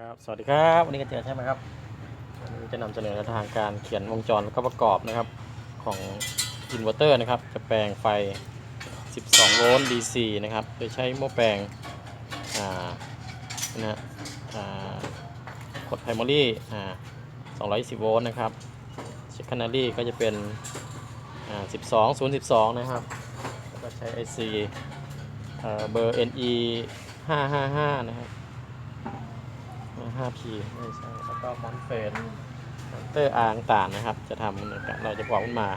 ครับ สวัสดีครับ วันนี้ก็เจอใช่ไหมครับวันนี้จะนำเสนอทางการเขียนวงจรแล้วก็ประกอบนะครับของอินเวอร์เตอร์นะครับ จะแปลงไฟ 12 โวลต์ DC นะครับ โดยใช้หม้อแปลง อ่า นะฮะอ่ากดไพรมารีอ่า220 โวลต์นะครับเช็คคานารีก็จะเป็น อ่า 12 012 นะครับ แล้วก็ใช้ IC เอ่อ เบอร์ NE 555 นะครับ 5P ไม่ใช่ แล้วก็มอนเฟนมอนเตอร์อาร์ต่างๆนะครับ จะทำนะครับเราจะบอกมันมา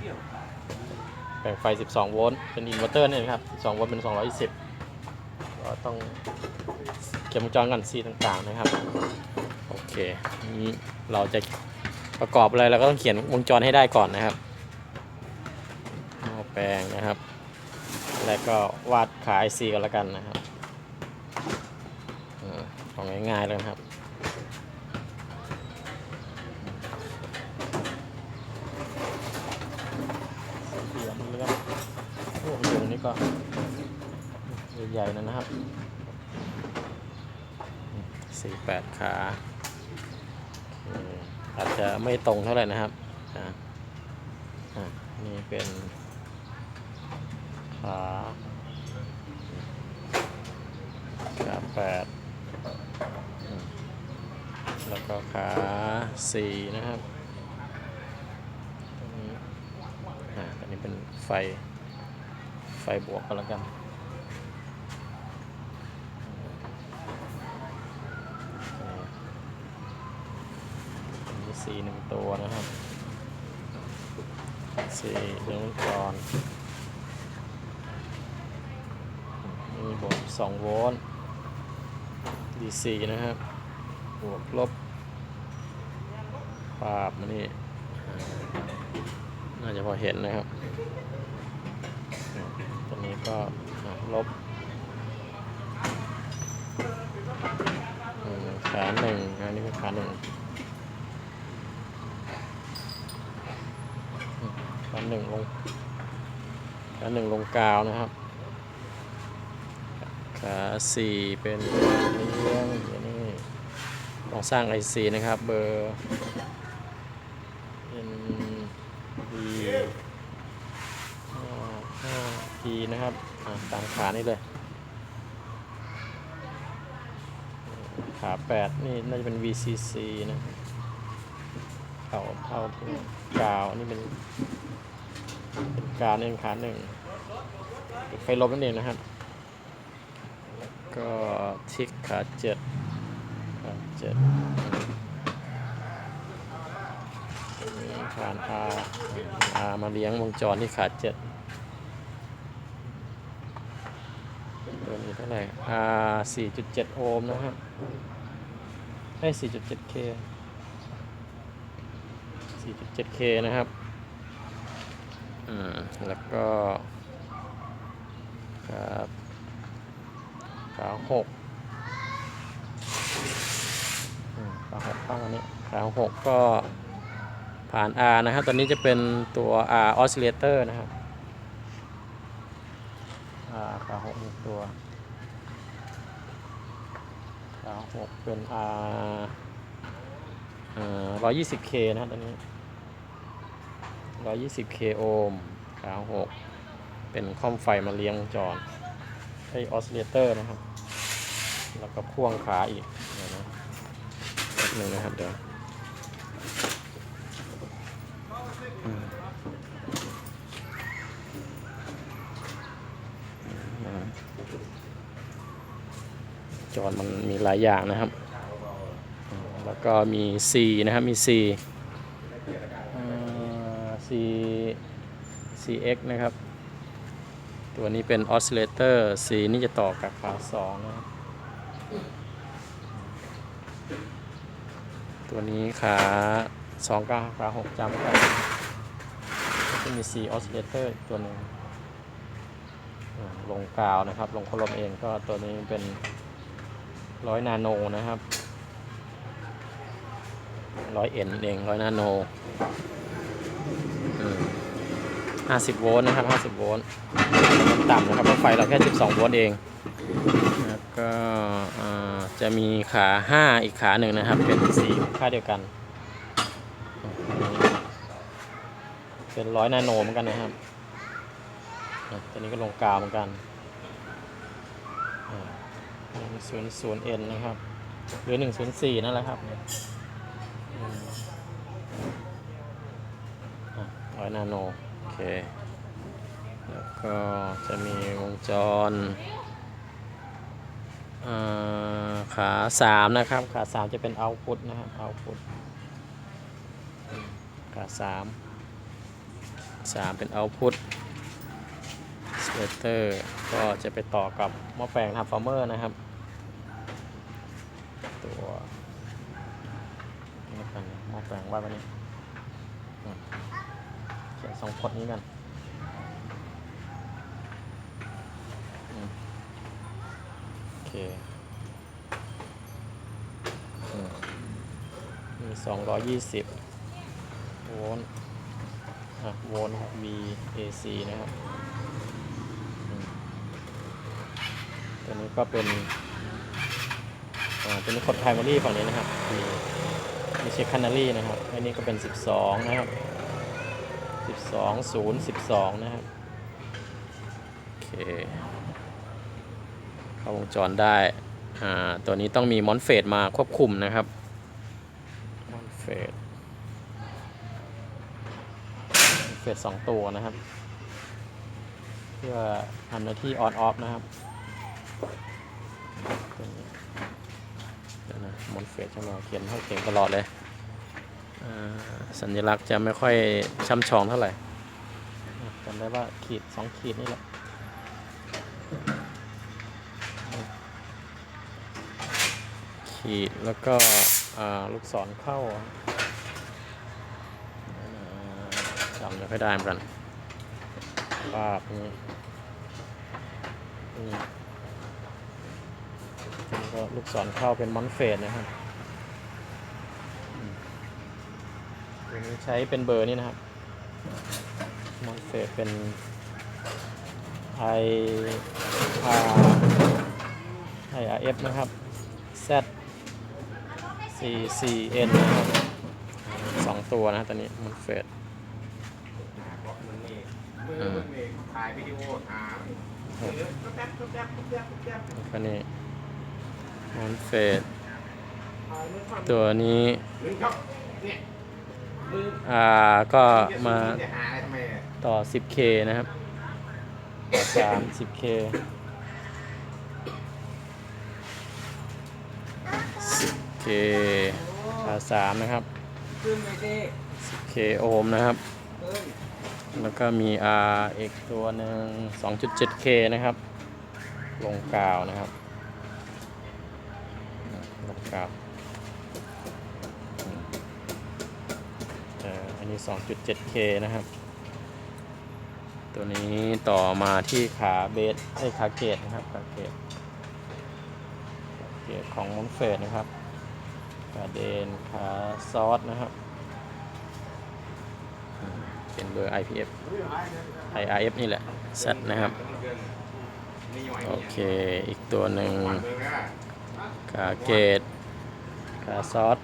แบ่งไฟ 12 โวลต์ เป็นอินเวอร์เตอร์นี่นะครับ 12 โวลต์เป็น210ก็ต้องเก็บวงจรกันซีต่างๆนะครับ โอเค นี้เราจะประกอบอะไรเราก็ต้องเขียนวงจรให้ได้ก่อนนะครับหม้อแปลงนะครับ แล้วก็วาดขา IC กันแล้วกันนะครับอ่าของง่ายๆเลยครับ เหลี่ยมเลื่อนโอ้โหอยู่ตรงนี้ ก็ใหญ่ๆนะนะครับสี่แปดขาอาจจะไม่ตรงเท่าไหร่นะครับนี่เป็นขาขาแปดแล้วก็ขาสี่นะครับตรงนี้อันนี้เป็นไฟ ไฟบวกกันแล้วกัน มีสีหนึ่งตัวนะครับสีเรื่องก่อนนี่บวกสองโวลต์ DC นะครับ บวกลบปาบมานี่ น่าจะพอเห็นนะครับ ตัวนี้ก็ลบขาหนึ่งอันนี้เป็นขาหนึ่งขาหนึ่งลงขาหนึ่งลงกาวนะครับขาสี่เป็นเลี้ยงอย่างนี้ต้องสร้าง IC นะครับ เบอร์ N B ห้า P นะครับตามขานี่เลย ขาแปดนี่น่าจะเป็น VCC นะเท่าเท่าที่กาวนี่เป็นเป็นกาวนี่เป็นขาหนึ่งไฟลบนั่นเองนะครับ แล้วก็ทิกขาเจ็ดขาเจ็ดผ่าน R R มาเลี้ยงวงจรที่ขาเจ็ดตัวนี้เท่า ไหร่ R 4.7 โอห์มนะครับได้ 4.7K 4.7K นะครับ อืม แล้วก็ครับขาหกขาหกตั้งอันนี้ขาหกก็ผ่าน R นะครับ ตอนนี้จะเป็นตัว R oscillator นะครับ R ขาหกหนึ่งตัว ขาหกเป็น R เอ่อ 120K นะตอนนี้ 120K โอห์มขาหกเป็นคอมไฟมาเลี้ยงวงจรไอ้ oscillator นะครับ แล้วก็พ่วงขาอีกนะหนึ่งนะครับเดี๋ยว จอ มีหลายอย่างนะครับ แล้วก็มี C นะครับมี C C CX นะครับ ตัวนี้เป็น oscillator C นี่จะต่อกับขา2นะครับตัวนี้ขา2กับขา6จำกันแล้วก็มี C oscillator อีกตัวหนึ่งลงกาวนะครับ ลงโคลมเองก็ตัวนี้เป็น ร้อยนาโนนะครับร้อยเอ็นเองร้อยนาโนห้าสิบโวลต์นะครับห้าสิบโวลต์ต่ำนะครับเพราะไฟเราแค่สิบสองโวลต์เองแล้วก็จะมีขา5อีกขาหนึ่งนะครับ เป็นสีค่าเดียวกัน เป็นร้อยนาโนเหมือนกันนะครับตัวนี้ก็ลงกาวเหมือนกัน ศูนย์ศูนย์เอ็นนะครับ หรือหนึ่งศูนย์สี่นั่นแหละครับอืมอะร้อยนาโน โอเค แล้วก็จะมีวงจรขาสามนะครับ ขาสามจะเป็นเอาพุตนะครับเอาพุตขาสามสามเป็นเอาพุตส เวเตอร์ก็จะไปต่อกับหม้อแปลงทำฟาร์เมอร์นะครับ ตัวนี่กันหม้อแปลงว่าวันนี้เขียนสองพดนี้กันโอเคมีสองร้อยยี่สิบโวลต์อะโวลต์ VAC นะครับอืม ตัวนี้ก็เป็นอ่าตัวนี้กดไพรมารีฝั่งนี้นะครับมีมีเช็คคันนารีนะครับ อันนี้ก็เป็น 12 นะครับ 12 0 12 นะครับ โอเค เข้าวงจรได้อ่าตัวนี้ต้องมีมอนเฟดมาควบคุมนะครับ มอนเฟดเฟดสองตัวนะครับ เพื่อทำหน้าที่ออนออฟนะครับ นะมอนเฟดจะมาเขียนให้เก่งตลอดเลยสัญลักษณ์จะไม่ค่อยช่ำชองเท่าไหร่จำได้ว่าขีดสองขีดนี่แหละขีดแล้วก็อ่าลูกศรเข้าจำไม่ค่อยได้เหมือนกันภาพนี้ ก็ลูกศรเข้าเป็นมอนเฟสนะครับอืมตัวนี้ใช้เป็นเบอร์นี่นะครับมอนเฟสเป็น I R I R F นะครับ Z C C N นะครับสองตัวนะตอนนี้มันเฟดมือมันเองถ่ายวิดีโอหาแป๊บแป๊บแป๊บแป๊บแป๊บแล้วก็นี่ มันเฟดตัวนี้ อ่า ก็มาต่อ 10K นะครับ ต่อ3 10K 10K ขา3นะครับ 10K โอห์มนะครับ แล้วก็มี R อีกตัวหนึ่ง 2.7K นะครับ ลงกาวนะครับ อะลงกาวอืมเอ่ออันนี้ 2.7K นะครับ ตัวนี้ต่อมาที่ขาเบสไอ้ขาเกตนะครับขาเกตขาเกตของมอนเฟสนะครับขาเดนขาซอสนะครับ เป็นเบอร์ IPF IRF นี่แหละ Z นะครับ โอเค อีกตัวหนึ่ง ขาเกตขาซอส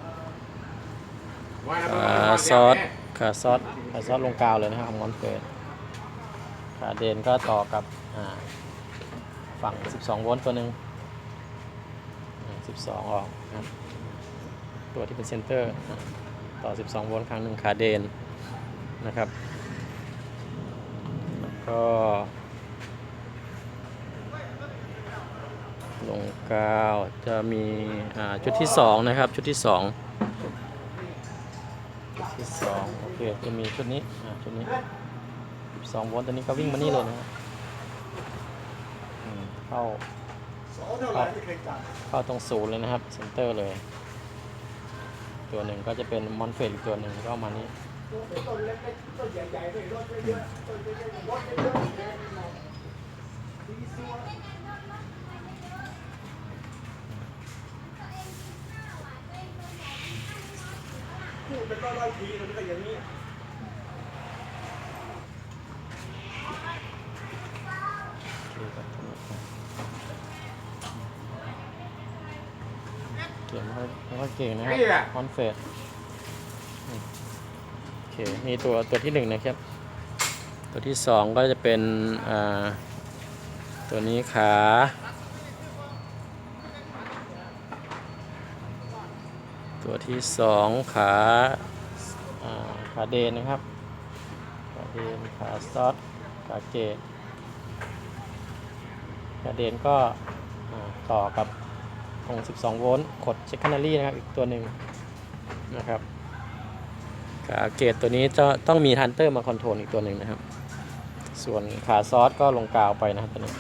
ขาซอสขาซอสขาซอสลงกาวเลยนะครับของอนเฟสขาเดนก็ต่อกับอ่าฝั่ง 12 โวลต์ตัวหนึ่ง12 ออกนะครับตัวที่เป็นเซนเตอร์อ่าต่อ 12 โวลต์ครั้งหนึ่งขาเดนนะครับ แล้วก็ ลงกาวจะมีชุดที่สองนะครับ ชุดที่สองชุดที่สองโอเคจะมีชุดนี้ชุดนี้สองโวลต์ตัวนี้ก็วิ่งมานี่เลยนะเข้าเข้าเข้าตรงศูนย์เลยนะครับเซนเตอร์เลย ตัวหนึ่งก็จะเป็นมอนเฟสอีกตัวหนึ่งก็มานี้ โอเคครับตัวนี้ค่อยค่อยเก่งนะครับนี่แหละคอนเฟสโอเคนี่ตัวตัวที่หนึ่งนะครับ ตัวที่สองก็จะเป็น อ่า ตัวนี้ขา ตัว ที่สองขาขาเดนนะครับ ขาเดนขาสต็อตขาเกตขาเดนก็ต่อกับตรง12 โวลต์ขดเช็คแคนารีนะครับ อีกตัวหนึ่งนะครับขาเกตตัวนี้จะต้องมีทันเตอร์มาคอนโทรลอีกตัวหนึ่งนะครับ ส่วนขาซอสก็ลงกาวไปนะครับตัวนี้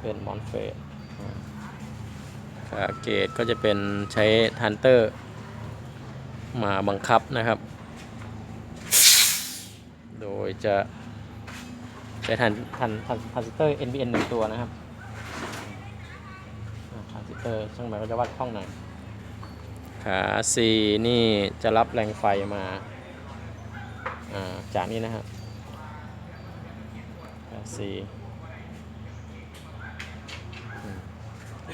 เป็นมอนเฟส เกตก็จะเป็นใช้ทันเตอร์ มาบังคับนะครับ โดยจะใช้ทันทันทันทันสเตอร์ NBN หนึ่งตัวนะครับทันสเตอร์ช่างหมายก็จะวัดคล่องหน่อยขา4นี่จะรับแรงไฟมาาจากนี้นะครับขา4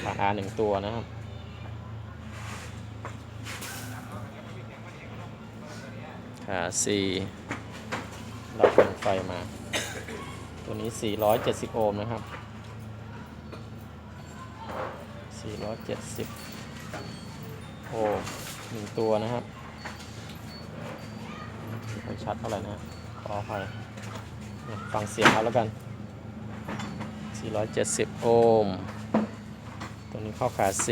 ขา R หนึ่งตัวนะครับขา C รับแรงไฟมา ตัวนี้ 470 โอห์มนะครับ 470 โอห์มหนึ่งตัวนะครับไม่ชัดเท่าไหร่นะขออภัยฟังเสียงเอาแล้วกัน 470 โอห์มันี้เข้าขา C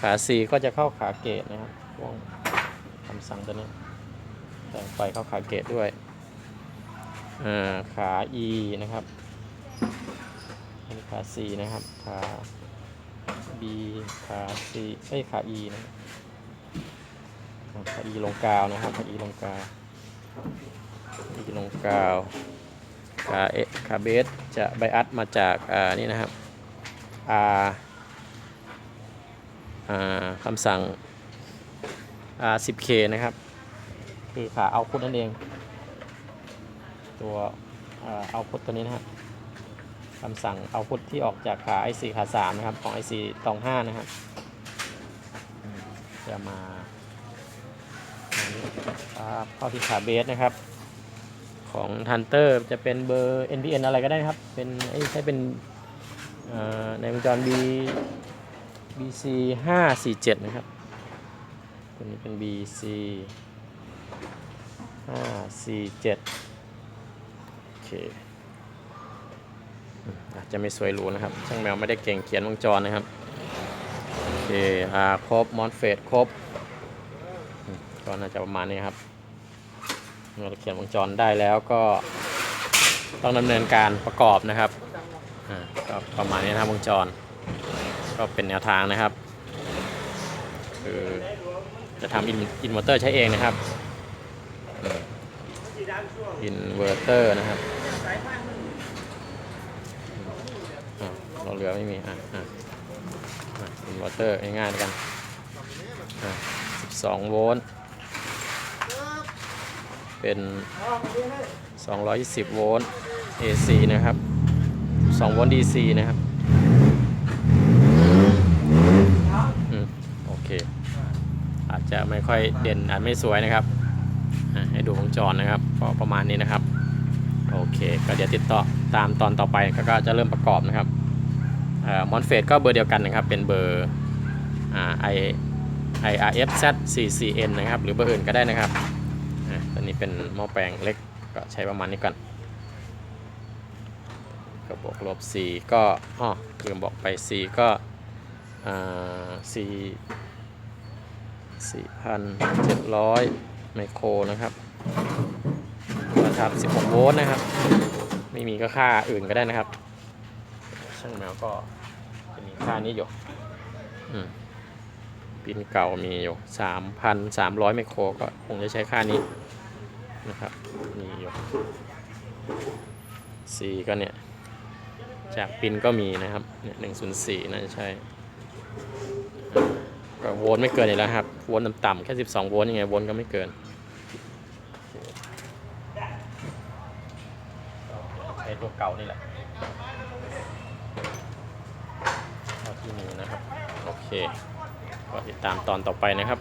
ขา C ก็จะเข้าขาเกตนะครับวงคำสั่งตัวนี้แต่งไฟเข้าขาเกตด้วยขา E นะครับอันนี้ขา C นะครับ ขา B ขา C เอ้ยขา E นะขา E ลงกาวนะครับขา E ลงกาว E ลงกาว ขาเอขาเบสจะไบอัดมาจากอ่านี่นะครับ R อ่าคำสั่ง R 10K นะครับ คือขาเอาพุทนั่นเอง ตัวเอาพุทตัวนี้นะครับคำสั่งเอาพุทที่ออกจากขา IC ขา 3 นะครับ ของ IC ตอง 5 นะครับ จะมาครับเข้าที่ขาเบสนะครับ ของทันเตอร์จะเป็นเบอร์ NPN อะไรก็ได้ครับ เป็นใช้เป็นในวงจร B BC 547 นะครับ ตัวนี้เป็น BC 547 โอเคอืมอาจจะไม่สวยหรูนะครับ ช่างแมวไม่ได้เก่งเขียนวงจรนะครับ โอเค อ่า ครบ มอนเฟสครบ ก็น่าจะประมาณนี้ครับ เราเขียนวงจรได้แล้วก็ต้องดำเนินการประกอบนะครับก็ประมาณนี้นะครับวงจร ก็เป็นแนวทางนะครับ คือจะทำอินเวอร์เตอร์ใช้เองนะครับอินเวอร์เตอร์นะครับเราเหลือไม่มีอะอะอินเวอร์เตอร์ง่ายๆกันอะ12 โวลต์ เป็น 220 โวลต์ AC นะครับ 2 โวลต์ DC นะครับโอเค อาจจะไม่ค่อยเด่นอาจไม่สวยนะครับ ให้ดูวงจรนะครับก็ประมาณนี้นะครับ โอเค ก็เดี๋ยวติดต่อตามตอนต่อไปก็จะเริ่มประกอบนะครับมอนเฟสก็เบอร์เดียวกันนะครับ เป็นเบอร์ไอ่า i IRFZ CCN นะครับ หรือเบอร์อื่นก็ได้นะครับ นี้เป็นหม้อแปลงเล็กก็ใช้ประมาณนี้ก่อนก็บวกลบ 4 ก็อ๋อลืมบอกไป 4 ก็อ่า4 4,700ไมโครนะครับระดับ16 โวลต์นะครับ ไม่มีก็ค่าอื่นก็ได้นะครับ ช่างแมวก็จะมีค่านี้อยู่ปินเก่ามีอยู่ 3,300 ไมโครก็คงจะใช้ค่านี้ นะครับมีอยู่ C ก็เนี่ย จากปินก็มีนะครับเนี่ย104น่าจะใช่อ่าก็โวลต์ไม่เกินอยู่แล้วครับ โวลต์ต่ำๆแค่12โวลต์ยังไงโวลต์ก็ไม่เกินใช้ตัวเก่านี่แหละเท่าที่มีนะครับ โอเค ก็ติดตามตอนต่อไปนะครับ